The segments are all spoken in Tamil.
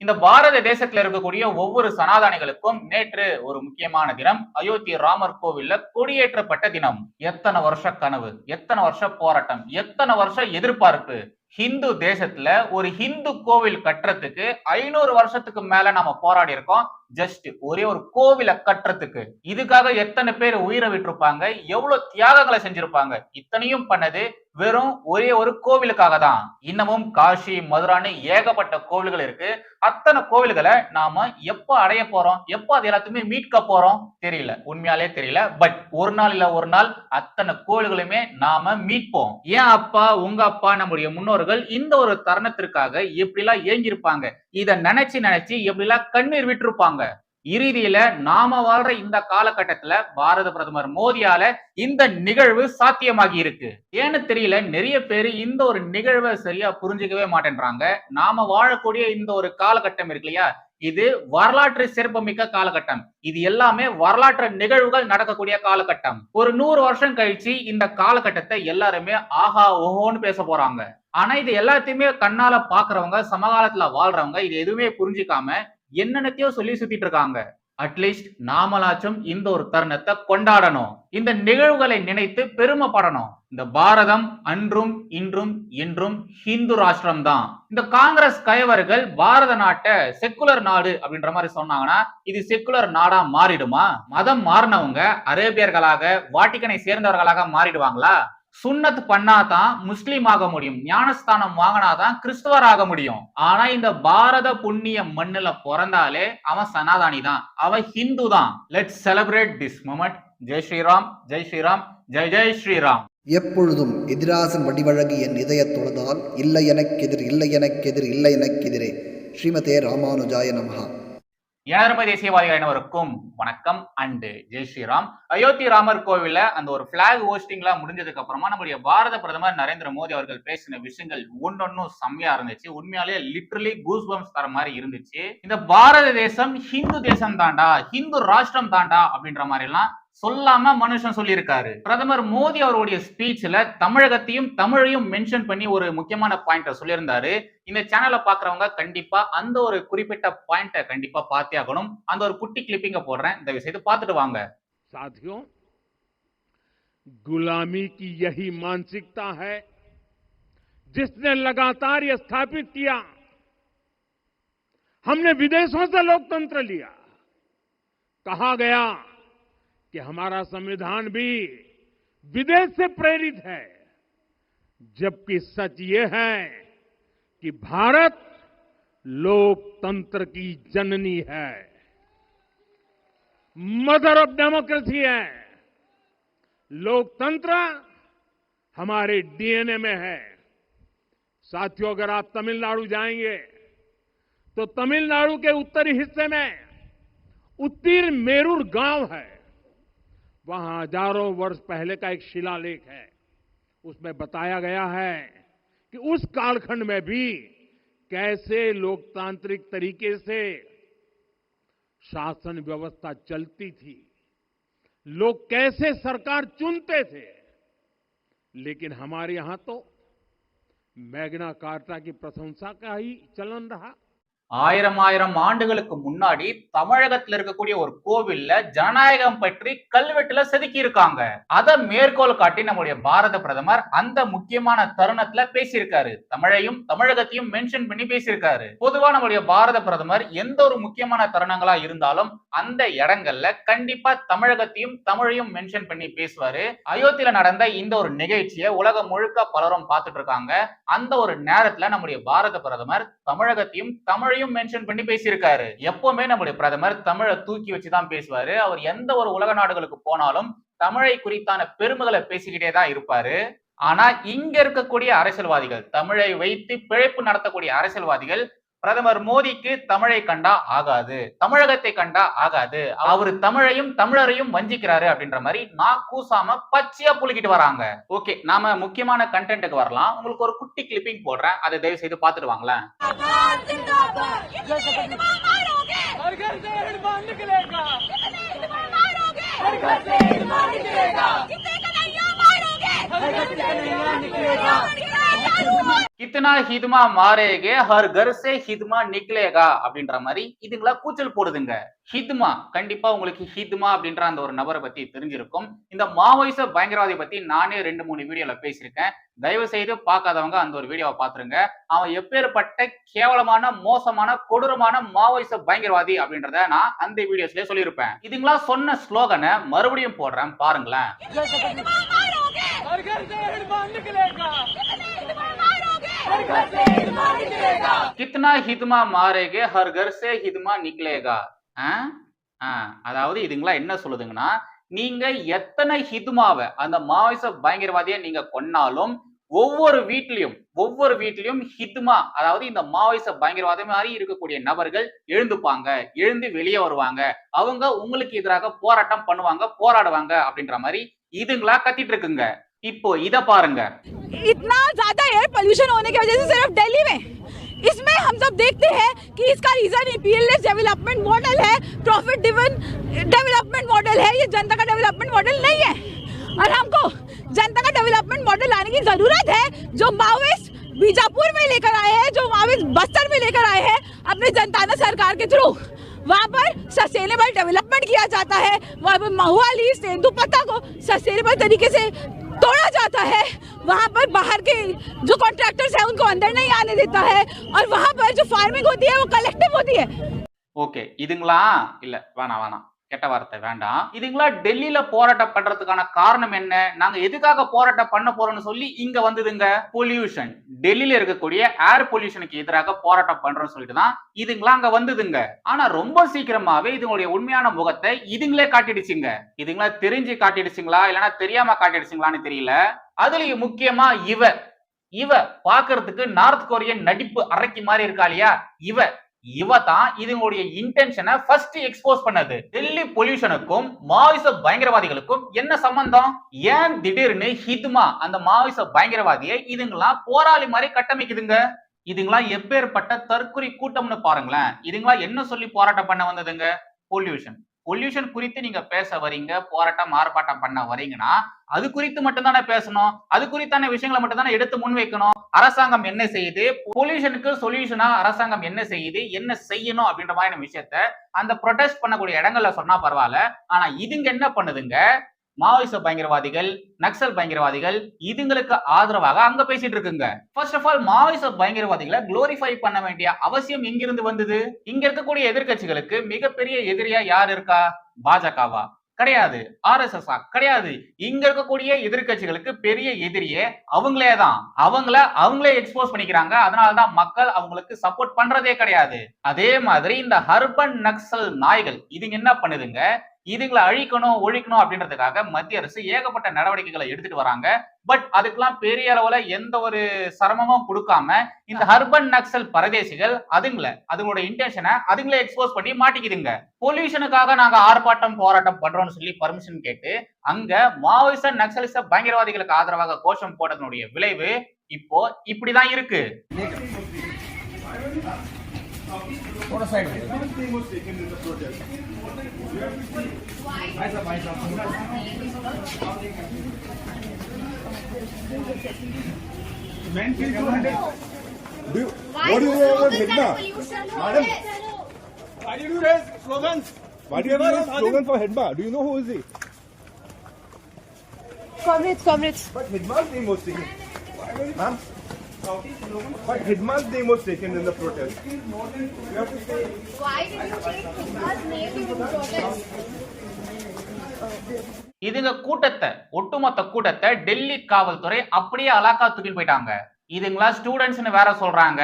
இந்த பாரத தேசத்துல இருக்கக்கூடிய ஒவ்வொரு சனாதானிகளுக்கும் நேற்று ஒரு முக்கியமான தினம் அயோத்தி ராமர் கோவில்ல கொடியேற்றப்பட்ட தினம். எத்தனை வருஷ கனவு எத்தனை வருஷ போராட்டம் எத்தனை வருஷ எதிர்பார்ப்பு? ஹிந்து தேசத்துல ஒரு ஹிந்து கோவில் கட்டுறதுக்கு ஐநூறு வருஷத்துக்கு மேல நாம போராடி இருக்கோம். ஜஸ்ட் ஒரே ஒரு கோவிலை கட்டுறதுக்கு. இதுக்காக எத்தனை பேர் உயிரை விட்டுருப்பாங்க? எவ்வளவு தியாகங்களை செஞ்சிருப்பாங்க? இத்தனையும் பண்ணது வெறும் ஒரே ஒரு கோவிலுக்காக தான். இன்னமும் காஷி மதுரான்னு ஏகப்பட்ட கோவில்கள் இருக்கு. அத்தனை கோவில்களை நாம எப்ப அடைய போறோம்? எப்ப அது எல்லாத்தையுமே மீட்க போறோம்? தெரியல. உண்மையாலே தெரியல. பட் ஒரு நாள் இல்ல ஒரு நாள் அத்தனை கோவில்களையுமே நாம மீட்போம். ஏன் அப்பா உங்க அப்பா நம்முடைய முன்னோர்கள் இந்த ஒரு தருணத்திற்காக எப்படிலாம் ஏங்கியிருப்பாங்க? இதை நினைச்சு நினைச்சு எப்படிலாம் கண்ணீர் விட்டுருப்பாங்க? இறுதியில நாம வாழ்ற இந்த காலகட்டத்துல பாரத பிரதமர் மோடியால இந்த நிகழ்வு சாத்தியமாகி இருக்கு. ஏன்னு தெரியல நிறைய பேர் இந்த ஒரு நிகழ்வை சரியா புரிஞ்சுக்கவே மாட்டேன்றாங்க. நாம வாழக்கூடிய இந்த ஒரு காலகட்டம் இருக்கு இல்லையா? இது வரலாற்று சிறப்புமிக்க காலகட்டம். இது எல்லாமே வரலாற்று நிகழ்வுகள் நடக்கக்கூடிய காலகட்டம். ஒரு நூறு வருஷம் கழிச்சு இந்த காலகட்டத்தை எல்லாருமே ஆஹா ஓஹோன்னு பேச போறாங்க. ஆனா இது எல்லாத்தையுமே கண்ணால பாக்குறவங்க சமகாலத்துல வாழ்றவங்க இது எதுவுமே புரிஞ்சுக்காம என்னென்னத்தையோ சொல்லி சுத்திட்டு இருக்காங்க. அட்லீஸ்ட் நாமலாச்சும் இந்த ஒரு தருணத்தை கொண்டாடணும். இந்த நிகழ்வுகளை நினைத்து பெருமைப்படணும். இந்த பாரதம் அன்றும் இன்றும் என்றும் ஹிந்து ராஷ்டிரம் தான். இந்த காங்கிரஸ் கயவர்கள் பாரத நாட்டை செக்குலர் நாடு அப்படின்ற மாதிரி சொன்னாங்கன்னா இது செக்குலர் நாடா மாறிடுமா? மதம் மாறினவங்க அரேபியர்களாக வாட்டிக்கனை சேர்ந்தவர்களாக மாறிடுவாங்களா? சுண்ணத் பண்ணாதான் முஸ்லீம் ஆக முடியும். ஞானஸ்தானம் வாங்கினாதான் கிறிஸ்துவர் ஆக முடியும். ஆனா இந்த பாரத புண்ணிய மண்ணுல பிறந்தாலே அவன் சனாதானி தான் அவன் ஹிந்து தான் let's celebrate this moment Jai Shriram Jai Shriram Jai Jai Shriram. எப்பொழுதும் எதிராசன் வடிவழகு என் இதயத் தொழுதால் இல்லை எனக்கெதிர் இல்லை எனக்கெதிர் இல்லை எனக்கெதிரே ஸ்ரீமதே ராமானுஜாய நமகா எனதருமை தேசியவாதிகள் அனைவருக்கும் வணக்கம். அண்டு ஜெய் ஸ்ரீராம். அயோத்தி ராமர் கோவில அந்த ஒரு பிளாக் ஹோஸ்டிங்லாம் முடிஞ்சதுக்கு அப்புறமா நம்முடைய பாரத பிரதமர் நரேந்திர மோடி அவர்கள் பேசின விஷயங்கள் ஒன்னொன்னும் செம்மையா இருந்துச்சு. உண்மையாலே லிட்ரலி கூஸ் பம்ஸ் தர மாதிரி இருந்துச்சு. இந்த பாரத தேசம் ஹிந்து தேசம் தாண்டா ஹிந்து ராஷ்டிரம் தாண்டா அப்படின்ற மாதிரி எல்லாம் சொல்லாம மனுஷன் சொல்லியிருக்காரு பிரதமர் மோடி அவருடைய ஸ்பீச்ல தமிழகத்தையும் தமிழையும் மென்ஷன் பண்ணி ஒரு முக்கியமான பாயிண்ட சொல்லியிருந்தாரு இந்த சேனலை பாக்குறவங்க கண்டிப்பா அந்த ஒரு குறிப்பிட்ட பாயிண்ட கண்டிப்பா பார்த்தே ஆகணும் அந்த ஒரு குட்டி கிளிப்பிங்க போடுறேன் தயவு செய்து பார்த்துட்டு வாங்க साथियों गुलामी की यही मानसिकता है जिसने लगातार यह स्थापित किया हमने विदेशों से लोकतंत्र लिया कहा गया कि हमारा संविधान भी विदेश से प्रेरित है, जबकि सच ये है कि भारत लोकतंत्र की जननी है। मदर ऑफ़ डेमोक्रेसी है। लोकतंत्र हमारे डीएनए में है। साथियों, अगर आप तमिलनाडु जाएँगे तो तमिलनाडु के उत्तरी हिस्से में उत्तीर मेरूर गाँव है। वहाँ हज़ारों वर्ष पहले का एक शिलालेख है। उसमें बताया गया है कि उस कालखंड में भी कैसे लोकतांत्रिक तरीके से शासन व्यवस्था चलती थी। लोग कैसे सरकार चुनते थे। लेकिन हमारे यहाँ तो मैग्ना कार्टा की प्रशंसा का ही चलन रहा। ஆயிரம் ஆயிரம் ஆண்டுகளுக்கு முன்னாடி தமிழகத்துல இருக்கக்கூடிய ஒரு கோவில்ல ஜனநாயகம் பற்றி கல்வெட்டுல செதுக்கி இருக்காங்க அதை மேற்கோள் காட்டி நம்முடைய பாரத பிரதமர் அந்த முக்கியமான தருணத்துல பேசியிருக்காரு. தமிழையும் தமிழகத்தையும் மென்ஷன் பண்ணி பேசியிருக்காரு. பொதுவா நம்முடைய பாரத பிரதமர் எந்த ஒரு முக்கியமான தருணங்களா இருந்தாலும் அந்த இடங்கள்ல கண்டிப்பா தமிழகத்தையும் தமிழையும் மென்ஷன் பண்ணி பேசுவாரு. அயோத்தியில நடந்த இந்த ஒரு நிகழ்ச்சியை உலகம் முழுக்க பலரும் பார்த்துட்டு இருக்காங்க. அந்த ஒரு நேரத்துல நம்முடைய பாரத பிரதமர் தமிழகத்தையும் தமிழ் முறையும் மென்ஷன் பண்ணி பேசியிருக்காரு. எப்பவுமே நம்முடைய பிரதமர் தமிழை தூக்கி வச்சுதான் பேசுவாரு. அவர் எந்த ஒரு உலக நாடுகளுக்கு போனாலும் தமிழை குறித்தான பெருமைகளை பேசிக்கிட்டே தான் இருப்பாரு. ஆனா இங்க இருக்கக்கூடிய அரசியல்வாதிகள் தமிழை வைத்து பிழைப்பு நடத்தக்கூடிய அரசியல்வாதிகள் பிரதமர் மோடிக்கு தமிழை கண்டா ஆகாது தமிழகத்தை கண்டா ஆகாது அவரு தமிழையும் தமிழரையும் வஞ்சிக்கிறாரு அப்படின்ற மாதிரி நான் கூசாம பச்சையா புழுகிட்டு வராங்க ஓகே நாம முக்கியமான கண்டென்ட்டுக்கு வரலாம் உங்களுக்கு ஒரு குட்டி கிளிப்பிங் போடுறேன் அதை தயவு செய்து பார்த்துட்டு வாங்களேன் हर घर से हिडमान निकलेगा கித்தனா ஹிதுமா மாறேகே ஹர் கர் சே ஹிதுமா நிக்லேகா அப்படின்ற மாதிரி இதுங்களா கூச்சல் போடுதுங்க. ஹிதுமா கண்டிப்பா உங்களுக்கு ஹிதுமா அப்படின்ற அந்த ஒரு நபரை பத்தி தெரிஞ்சிருக்கும். இந்த மாவோயிச பயங்கரவாதி பத்தி நானே ரெண்டு மூணு வீடியோல பேசியிருக்கேன். தயவு செய்து பார்க்காதவங்க அந்த ஒரு வீடியோவை பாத்துருங்க அவன் எப்பேற்பட்ட கேவலமான மோசமான கொடூரமான மாவோயிச பயங்கரவாதி அப்படின்றத நான் அந்த வீடியோஸ்லயே சொல்லியிருப்பேன். இதுங்களா சொன்ன ஸ்லோகனை மறுபடியும் போடுறேன் பாருங்களேன். கித்னா ஹிதுமா மாறேகே ஹர் கர் சே ஹிதுமா நிக்லேகா ஆ? ஆ, அதாவது இதுங்களா என்ன சொல்லுதுங்கன்னா நீங்க எத்தனை ஹிதுமாவை அந்த மாவோயிச பயங்கரவாதியை நீங்க கொன்னாலும் ஒவ்வொரு வீட்லயும் ஒவ்வொரு வீட்லயும் ஹிதுமா அதாவது இந்த மாவோயிச பயங்கரவாத மாதிரி இருக்கக்கூடிய நபர்கள் எழுந்துப்பாங்க எழுந்து வெளியே வருவாங்க. அவங்க உங்களுக்கு எதிராக போராட்டம் பண்ணுவாங்க போராடுவாங்க அப்படின்ற மாதிரி இதுங்களா கத்திட்டு இருக்குங்க. இப்போ இத பாருங்க इतना ज्यादा एयर पोल्यूशन होने की वजह से सिर्फ दिल्ली में इसमें हम सब देखते हैं कि इसका रीजन पीएलएस डेवलपमेंट मॉडल है प्रॉफिट ड्रिवन डेवलपमेंट मॉडल है ये जनता का डेवलपमेंट मॉडल नहीं है और हमको जनता का डेवलपमेंट मॉडल लाने की जरूरत है जो माओइस्ट बीजापुर में लेकर आए हैं जो माओइस्ट बस्तर में लेकर आए हैं अपनी जनताना सरकार के थ्रू वहाँ पर सस्टेनेबल डेवलपमेंट किया जाता है वहाँ पर महुआली तेंदुपत्ता को सस्टेनेबल तरीके से तोड़ा जाता है वहाँ पर बाहर के जो कॉन्ट्रैक्टर्स हैं उनको अंदर नहीं आने देता है और वहाँ पर जो फार्मिंग होती है वो कलेक्टिव होती है ஓகே இதுங்களா இல்ல வேணாம் வேணாம் கெட்ட வார்த்தை வேண்டாம். இதுங்களா டெல்லியில போராட்டம் பண்றதுக்கான காரணம் என்ன? நாங்க எதுக்காக போராட்டம் பண்ண போறோம்னு சொல்லி இங்க வந்ததுங்க பொல்யூஷன். டெல்லியில இருக்கக்கூடிய ஏர் பொல்யூஷனுக்கு எதிராக போராட்டம் பண்றோம்னு சொல்லிட்டு தான் இதுங்களா அங்க வந்ததுங்க. ஆனா ரொம்ப சீக்கிரமாவே இதுங்களுடைய உண்மையான முகத்தை இதுங்களே காட்டிடுச்சுங்க. இதுங்களா தெரிஞ்சு காட்டிடுச்சுங்களா? இல்லைன்னா தெரியாம காட்டிடுச்சுங்களான்னு தெரியல. அதுலயும் முக்கியமா இவ. இவ பாக்குறதுக்கு நார்த் கொரியன் நடிப்பு அரைக்கி மாதிரி இருக்கா இல்லையா? இவ. இவ தான் இதுங்களுடைய இன்டென்ஷனை ஃபர்ஸ்ட் எக்ஸ்போஸ் பண்ணது. டெல்லி பொல்யூஷனுக்கும் மாவிச பயங்கரவாதிகளுக்கும் என்ன சம்பந்தம்? ஏன் திடீர்னு ஹிதுமா அந்த மாவிச பயங்கரவாதியை இதுங்களாம் போராளி மாதிரி கட்டமைக்குதுங்க? இதுங்களா எப்பேற்பட்ட தற்குறி கூட்டம்னு பாருங்களேன். இதுங்களா என்ன சொல்லி போராட்டம் பண்ண வந்ததுங்க? பொல்யூஷன் பொல்யூஷன் குறித்து நீங்க பேச வரீங்க போராட்டம் ஆர்ப்பாட்டம் பண்ண வரீங்கன்னா அது குறித்து மட்டும் தானே பேசணும். அது குறித்தான விஷயங்களை மட்டும் தானே எடுத்து முன்வைக்கணும். அரசாங்கம் என்ன செய்யுது? பொல்யூஷனுக்கு சொல்யூஷனா அரசாங்கம் என்ன செய்யுது? என்ன செய்யணும் அப்படின்ற மாதிரியான விஷயத்த அந்த ப்ரொடெஸ்ட் பண்ணக்கூடிய இடங்கள்ல சொன்னா பரவாயில்ல. ஆனா இதுங்க என்ன பண்ணுதுங்க? மாவோயிச பயங்கரவாதிகள் நக்சல் பயங்கரவாதிகள் இதுங்களுக்கு ஆதரவாக அங்க பேசிட்டு இருக்குங்க. ஃபர்ஸ்ட் ஆஃப் ஆல் மாவோயிச பயங்கரவாதிகளை குளோரிஃபை பண்ண வேண்டிய அவசியம் எங்கிருந்து வந்தது? இங்க இருக்கக்கூடிய எதிர்க்கட்சிகளுக்கு மிகப்பெரிய எதிரியா யார் இருக்கா? பாஜகவா. கிடையாது. ஆர்எஸ்எஸ் கிடையாது. இங்க இருக்கக்கூடிய எதிர்க்கட்சிகளுக்கு பெரிய எதிரியே அவங்களே தான். அவங்கள அவங்களே எக்ஸ்போஸ் பண்ணிக்கிறாங்க. அதனாலதான் மக்கள் அவங்களுக்கு சப்போர்ட் பண்றதே கிடையாது. அதே மாதிரி இந்த ஹர்பன் நக்சல் நாய்கள் இதுங்க என்ன பண்ணுதுங்க? இதுங்களை அழிக்கணும் ஒழிக்கணும் அப்படின்றதுக்காக மத்திய அரசு ஏகப்பட்ட நடவடிக்கைகளை எடுத்துட்டு வராங்க. பட் அதுக்கெல்லாம் பெரிய அளவுல எந்த ஒரு சிரமமும் கொடுக்காம இந்த ஹர்பன் நக்சல் பரதேசிகள் அதுங்கள அதுங்களோட இன்டென்ஷனை அதுங்களே எக்ஸ்போஸ் பண்ணி மாட்டிக்குதுங்க. பொல்யூஷனுக்காக நாங்க ஆர்ப்பாட்டம் போராட்டம் பண்றோம்னு சொல்லி பர்மிஷன் கேட்டு அங்க மாவோயிச நக்சலிச பயங்கரவாதிகளுக்கு ஆதரவாக கோஷம் போட்டதனுடைய விளைவு இப்போ இப்படிதான் இருக்கு. Do you, what do you do about Hedma? Madam, why do you raise slogans? Why do you raise slogan for Hedma? Do you know who is he? Comrades, comrades. But Hedma is the most thing. Ma'am. But Hidma's name was taken in the protest. Why did you take Hidma's name in the protest? இதுங்க கூட்டத்தை ஒட்டுமொத்த கூட்டத்தை டெல்லி காவல்துறை அப்படியே அலாக்கா தூக்கிட்டு போயிட்டாங்க. இதுங்களா ஸ்டூடெண்ட்ஸ்னு வேற சொல்றாங்க.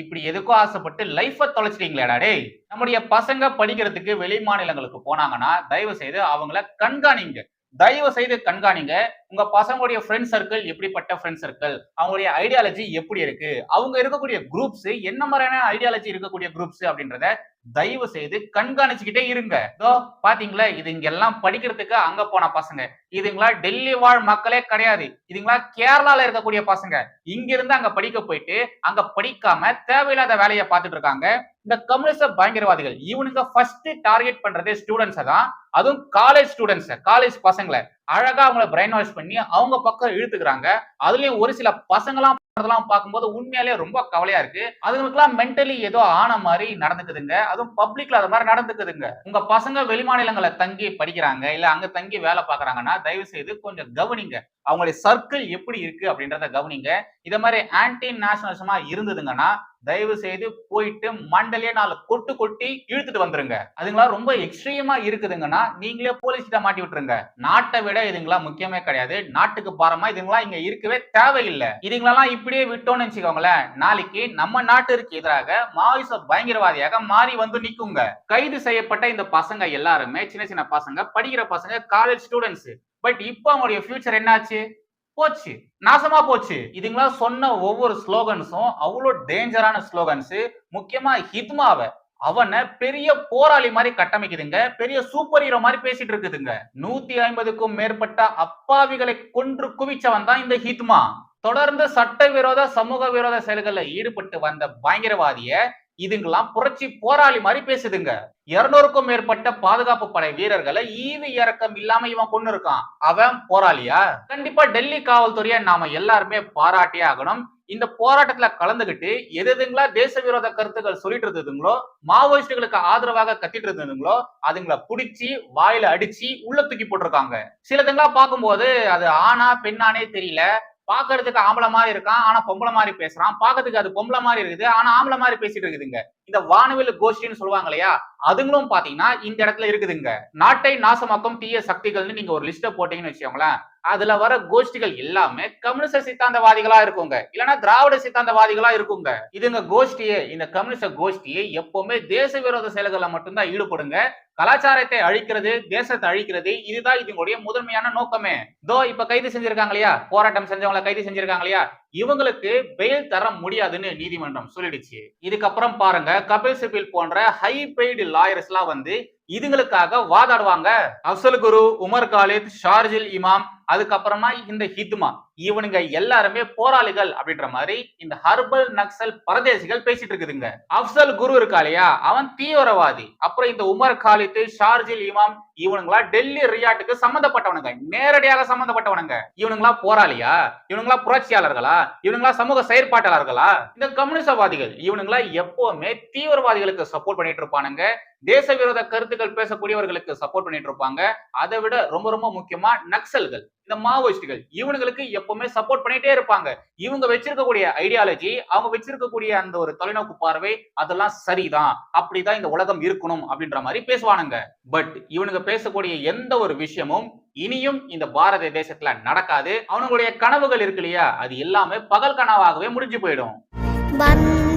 இப்படி எதுக்கோ ஆசைப்பட்டு லைஃப தொலைச்சிட்டீங்களேடா டேய். நம்முடைய பசங்க படிக்கிறதுக்கு வெளி மாநிலங்களுக்கு போனாங்கன்னா தயவு செய்து அவங்கள கண்காணிங்க. தயவு செய்து கண்காணிங்க. உங்க பசங்களுடைய ஃப்ரெண்ட் சர்க்கிள் எப்படிப்பட்ட ஃப்ரெண்ட் சர்க்கிள் அவங்களுடைய ஐடியாலஜி எப்படி இருக்கு? அவங்க இருக்கக்கூடிய குரூப்ஸ் என்ன மாதிரியான ஐடியாலஜி இருக்கக்கூடிய குரூப்ஸ் அப்படின்றத தயவு செய்து கண்காணிச்சுக்கிட்டே இருங்க. இதோ பாத்தீங்களா? இது இங்க எல்லாம் படிக்கிறதுக்கு அங்க போன பசங்க. இதுங்களா டெல்லி வாழ் மக்களே கிடையாது. இதுங்களா கேரளால இருக்கக்கூடிய பசங்க. இங்க இருந்து அங்க படிக்க போயிட்டு அங்க படிக்காம தேவையில்லாத வேலையை பார்த்துட்டு இருக்காங்க. இந்த கம்யூனிஸ்ட பயங்கரவாதிகள் இவனுங்க ஃபர்ஸ்ட் டார்கெட் பண்றதே ஸ்டூடெண்ட்ஸை தான். அதுவும் காலேஜ் ஸ்டூடெண்ட்ஸ் காலேஜ் பசங்களை. அழகா அவங்கள பிரெயின் வாஷ் பண்ணி அவங்க பக்கம் இழுத்துக்கிறாங்க. அதுலயும் ஒரு சில பசங்களாம் அதெல்லாம் பார்க்கும்போது உண்மையாலே ரொம்ப கவலையா இருக்கு. அதுங்களுக்குலாம் மென்டலி ஏதோ ஆன மாதிரி நடந்துக்குதுங்க. அதுவும் பப்ளிக்ல அது மாதிரி நடந்துக்குதுங்க. உங்க பசங்க வெளிமாநிலங்களை தங்கி படிக்கிறாங்க இல்ல அங்க தங்கி வேலை பாக்குறாங்கன்னா தயவு செய்து கொஞ்சம் கவனிங்க. அவங்களுடைய சர்க்கிள் எப்படி இருக்கு அப்படின்றத கவனிங்க. இத மாதிரி ஆன்டி நேஷனலிசமா இருந்ததுங்கன்னா தயவு செய்து போயிட்டு மண்டலே நாலு கொட்டு கொட்டி இழுத்துட்டு வந்துருங்க. அதுங்களா ரொம்ப எக்ஸ்ட்ரீமா இருக்குதுங்கன்னா நீங்களே போலீஸ் கிட்ட மாட்டி விட்டுருங்க. நாட்டை விட இதுங்களா முக்கியமே கிடையாது. நாட்டுக்கு பாரமா இதுங்களா இங்க இருக்கவே தேவையில்லை. இதுங்களெல்லாம் இப்படியே விட்டோம்னு வச்சுக்கோங்களேன். நாளைக்கு நம்ம நாட்டிற்கு எதிராக மாவோயிச பயங்கரவாதியாக மாறி வந்து நிக்குங்க. கைது செய்யப்பட்ட இந்த பசங்க எல்லாருமே சின்ன சின்ன பசங்க படிக்கிற பசங்க காலேஜ் ஸ்டூடெண்ட்ஸ் பட் இப்போ அவங்களுடைய ஃபியூச்சர் என்னாச்சு? போச்சு. நாசமா போச்சு. இதுங்களா சொன்ன ஒவ்வொரு ஸ்லோகன்ஸும் அவ்வளோ டேஞ்சரான ஸ்லோகன்ஸ். முக்கியமா ஹித்மாவை. அவனை பெரிய போராளி மாதிரி கட்டமைக்குதுங்க. பெரிய சூப்பர் ஹீரோ மாதிரி பேசிட்டு இருக்குதுங்க நூத்தி ஐம்பதுக்கும் மேற்பட்ட அப்பாவிகளை கொன்று குவிச்சவன் தான் இந்த ஹித்மா. தொடர்ந்து சட்ட விரோத சமூக விரோத செயல்களில் ஈடுபட்டு வந்த பயங்கரவாதிய இதுங்கெல்லாம் புரட்சி போராளி மாதிரி பேசுதுங்க. இருநூறுக்கும் மேற்பட்ட பாதுகாப்பு படை வீரர்களை ஈவு இறக்கம் இல்லாம இவன் கொண்டு இருக்கான். அவன் போராளியா? கண்டிப்பா டெல்லி காவல்துறையை நாம எல்லாருமே பாராட்டியே ஆகணும். இந்த போராட்டத்துல கலந்துகிட்டு எது எதுங்களா தேச விரோத கருத்துக்கள் சொல்லிட்டு இருந்ததுங்களோ மாவோயிஸ்டுகளுக்கு ஆதரவாக கத்திட்டு இருந்ததுங்களோ அதுங்களை புடிச்சு வாயில அடிச்சு உள்ள தூக்கி போட்டிருக்காங்க. சிலதுங்களா பார்க்கும்போது அது ஆணா பெண்ணானே தெரியல. பாக்குறதுக்கு ஆம்பளை மாதிரி இருக்கான் ஆனா பொம்பளை மாதிரி பேசுறான். பாக்கிறதுக்கு அது பொம்பளை மாதிரி இருக்குது ஆனா ஆம்பளை மாதிரி பேசிட்டு இருக்குதுங்க. இந்த வானவில் கோஷ்டின்னு சொல்லுவாங்க இல்லையா அதுங்களும் பாத்தீங்கன்னா இந்த இடத்துல இருக்குதுங்க. நாட்டை நாசமாக்கும் தீய சக்திகள்னு நீங்க ஒரு லிஸ்ட போட்டீங்கன்னு வச்சுக்கோங்களேன் அதுல வர கோஷ்டிகள் எல்லாமே கம்யூனிஸ்ட சித்தாந்தவாதிகளா இருக்குங்க. இல்லைன்னா திராவிட சித்தாந்தவாதிகளா இருக்குங்க. இதுங்க கோஷ்டியே இந்த கம்யூனிஸ்ட கோஷ்டியை எப்பவுமே தேச விரோத செயல்களில் மட்டும்தான் ஈடுபடுங்க. கலாச்சாரத்தை அழிக்கிறது தேசத்தை அழிக்கிறது இதுதான் இதுங்களுடைய முதன்மையான நோக்கமே. தோ இப்ப கைது செஞ்சிருக்காங்க இல்லையா? போராட்டம் செஞ்சவங்களை கைது செஞ்சிருக்காங்க இல்லையா? இவங்களுக்கு பெயில் தர முடியாதுன்னு நீதிமன்றம் சொல்லிடுச்சு. இதுக்கப்புறம் பாருங்க கபில் சிபில் போன்ற ஹை பெய்டு லாயர்ஸ் எல்லாம் வந்து இதுங்களுக்காக வாதாடுவாங்க. அப்சல் குரு உமர் காலித் ஷார்ஜில் இமாம் அதுக்கப்புறமா இந்த ஹித்மா இவனுங்க எல்லாருமே போராளிகள் அப்படின்ற மாதிரி இந்த ஹர்பல் நக்சல் பரதேசிகள் பேசிட்டு இருக்குதுங்க. அப்சல் குரு இருக்கா இல்லையா? அவன் தீவிரவாதி. அப்புறம் இந்த உமர் காலித்து ஷார்ஜில் இமாம் இவனுங்களா டெல்லி ரியாட்டுக்கு சம்பந்தப்பட்டவனுங்க நேரடியாக சம்பந்தப்பட்டவனுங்க இவனுங்களா போராளியா? இவனுங்களா புரட்சியாளர்களா? இவனுங்களா சமூக செயற்பாட்டாளர்களா? இந்த கம்யூனிசவாதிகள். இவனுங்களா எப்பவுமே தீவிரவாதிகளுக்கு சப்போர்ட் பண்ணிட்டு இருப்பானுங்க. தேச விரோத கருத்துக்கள் பேசக்கூடியவர்களுக்கு சப்போர்ட் பண்ணிட்டு இருப்பாங்க. அதை விட ரொம்ப ரொம்ப முக்கியமா நக்சல்கள். இந்த மாவோயிஸ்டுகள் இவனுங்களுக்கு எப்பவுமே சப்போர்ட் பண்ணிட்டே இருப்பாங்க. இவங்க வச்சிருக்கக்கூடிய ஐடியாலஜி அவங்க வச்சிருக்கக்கூடிய அந்த ஒரு தொலைநோக்கு பார்வை அதெல்லாம் சரிதான். அப்படிதான் இந்த உலகம் இருக்கணும் அப்படின்ற மாதிரி பேசுவானுங்க. பட் இவனுங்க பேசக்கூடிய எந்த ஒரு விஷயமும் இனியும் இந்த பாரத தேசத்துல நடக்காது. அவனுங்களுடைய கனவுகள் இருக்கு இல்லையா? அது எல்லாமே பகல் கனவாகவே முடிஞ்சு போயிடும்.